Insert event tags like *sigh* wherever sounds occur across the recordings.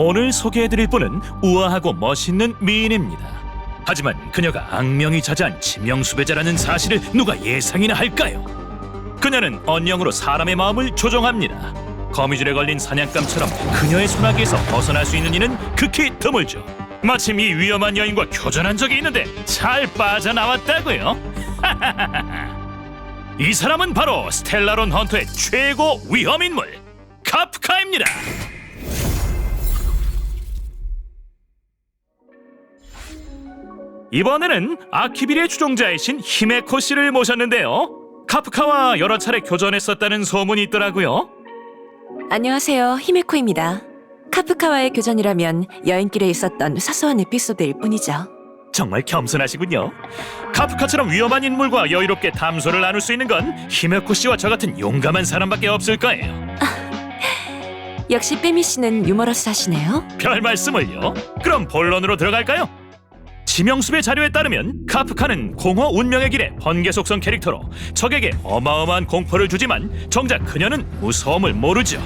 오늘 소개해드릴 분은 우아하고 멋있는 미인입니다. 하지만 그녀가 악명이 자자한 치명수배자라는 사실을 누가 예상이나 할까요? 그녀는 언령으로 사람의 마음을 조종합니다. 거미줄에 걸린 사냥감처럼 그녀의 손아귀에서 벗어날 수 있는 이는 극히 드물죠. 마침 이 위험한 여인과 교전한 적이 있는데 잘 빠져나왔다고요? *laughs* 이 사람은 바로 스텔라론 헌터의 최고 위험 인물 카프카입니다. 이번에는 아키비리의 추종자이신 히메코 씨를 모셨는데요. 카프카와 여러 차례 교전했었다는 소문이 있더라고요. 안녕하세요. 히메코입니다. 카프카와의 교전이라면 여행길에 있었던 사소한 에피소드일 뿐이죠. 정말 겸손하시군요. 카프카처럼 위험한 인물과 여유롭게 담소를 나눌 수 있는 건 히메코 씨와 저 같은 용감한 사람밖에 없을 거예요. *laughs* 역시 빼미 씨는 유머러스하시네요. 별 말씀을요. 그럼 본론으로 들어갈까요? 지명수배 자료에 따르면 카프카는 공허 운명의 길의 번개 속성 캐릭터로 적에게 어마어마한 공포를 주지만 정작 그녀는 무서움을 모르죠.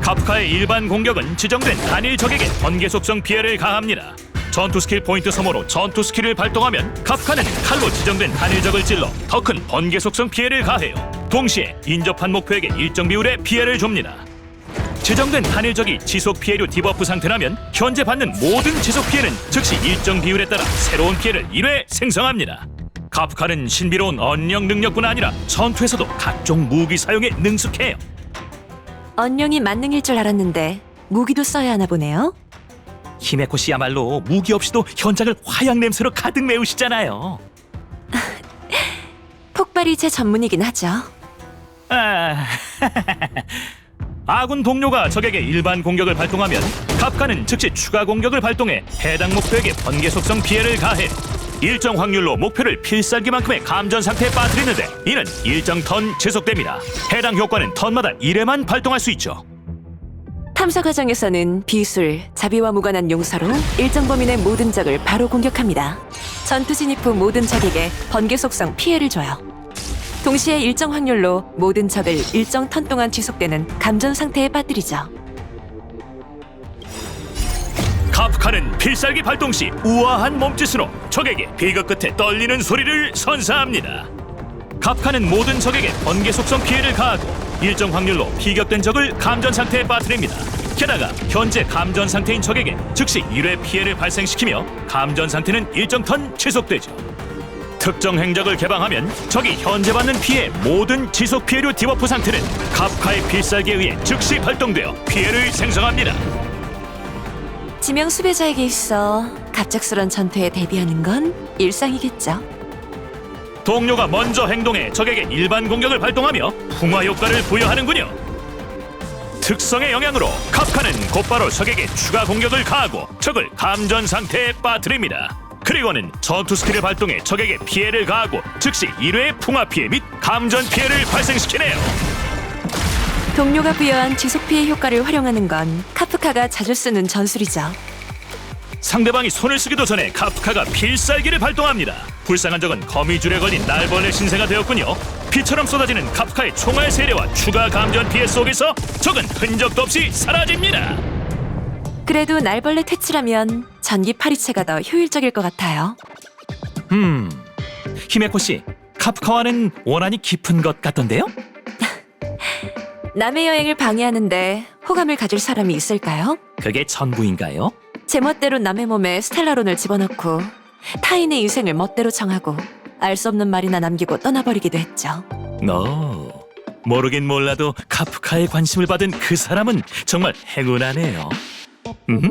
카프카의 일반 공격은 지정된 단일 적에게 번개 속성 피해를 가합니다. 전투 스킬 포인트 소모로 전투 스킬을 발동하면 카프카는 칼로 지정된 단일 적을 찔러 더 큰 번개 속성 피해를 가해요. 동시에 인접한 목표에게 일정 비율의 피해를 줍니다. 지정된 단일적이 지속 피해류 디버프 상태라면 현재 받는 모든 지속 피해는 즉시 일정 비율에 따라 새로운 피해를 1회 생성합니다. 카프카는 신비로운 언령 능력뿐 아니라 전투에서도 각종 무기 사용에 능숙해요. 언령이 만능일 줄 알았는데 무기도 써야 하나 보네요. 히메코 씨야말로 무기 없이도 현장을 화약 냄새로 가득 메우시잖아요. *laughs* 폭발이 제 전문이긴 하죠. 아... *laughs* 아군 동료가 적에게 일반 공격을 발동하면 갑카는 즉시 추가 공격을 발동해 해당 목표에게 번개 속성 피해를 가해 일정 확률로 목표를 필살기만큼의 감전 상태에 빠뜨리는데 이는 일정 턴 지속됩니다. 해당 효과는 턴마다 1회만 발동할 수 있죠. 탐사 과정에서는 비술, 자비와 무관한 용사로 일정 범위 내 모든 적을 바로 공격합니다. 전투 진입 후 모든 적에게 번개 속성 피해를 줘요. 동시에 일정 확률로 모든 적을 일정 턴 동안 지속되는 감전 상태에 빠뜨리죠. 카프카는 필살기 발동 시 우아한 몸짓으로 적에게 비극 끝에 떨리는 소리를 선사합니다. 카프카는 모든 적에게 번개 속성 피해를 가하고 일정 확률로 피격된 적을 감전 상태에 빠뜨립니다. 게다가 현재 감전 상태인 적에게 즉시 1회 피해를 발생시키며 감전 상태는 일정 턴 지속되죠. 특정 행적을 개방하면 적이 현재 받는 피해 모든 지속 피해류 디버프 상태는 카프카의 필살기에 의해 즉시 발동되어 피해를 생성합니다. 지명 수배자에게 있어 갑작스런 전투에 대비하는 건 일상이겠죠. 동료가 먼저 행동해 적에게 일반 공격을 발동하며 풍화 효과를 부여하는군요. 특성의 영향으로 카프카는 곧바로 적에게 추가 공격을 가하고 적을 감전 상태에 빠뜨립니다. 그리고는 전투 스킬을 발동해 적에게 피해를 가하고 즉시 1회 풍화 피해 및 감전 피해를 발생시키네요. 동료가 부여한 지속 피해 효과를 활용하는 건 카프카가 자주 쓰는 전술이죠. 상대방이 손을 쓰기도 전에 카프카가 필살기를 발동합니다. 불쌍한 적은 거미줄에 걸린 날벌레 신세가 되었군요. 피처럼 쏟아지는 카프카의 총알 세례와 추가 감전 피해 속에서 적은 흔적도 없이 사라집니다. 그래도 날벌레 퇴치라면 전기 파리채가 더 효율적일 것 같아요. 음, 히메코 씨, 카프카와는 원한이 깊은 것 같던데요? *laughs* 남의 여행을 방해하는데 호감을 가질 사람이 있을까요? 그게 전부인가요? 제 멋대로 남의 몸에 스텔라론을 집어넣고 타인의 인생을 멋대로 정하고 알 수 없는 말이나 남기고 떠나버리기도 했죠. 어, 모르긴 몰라도 카프카의 관심을 받은 그 사람은 정말 행운하네요. 음,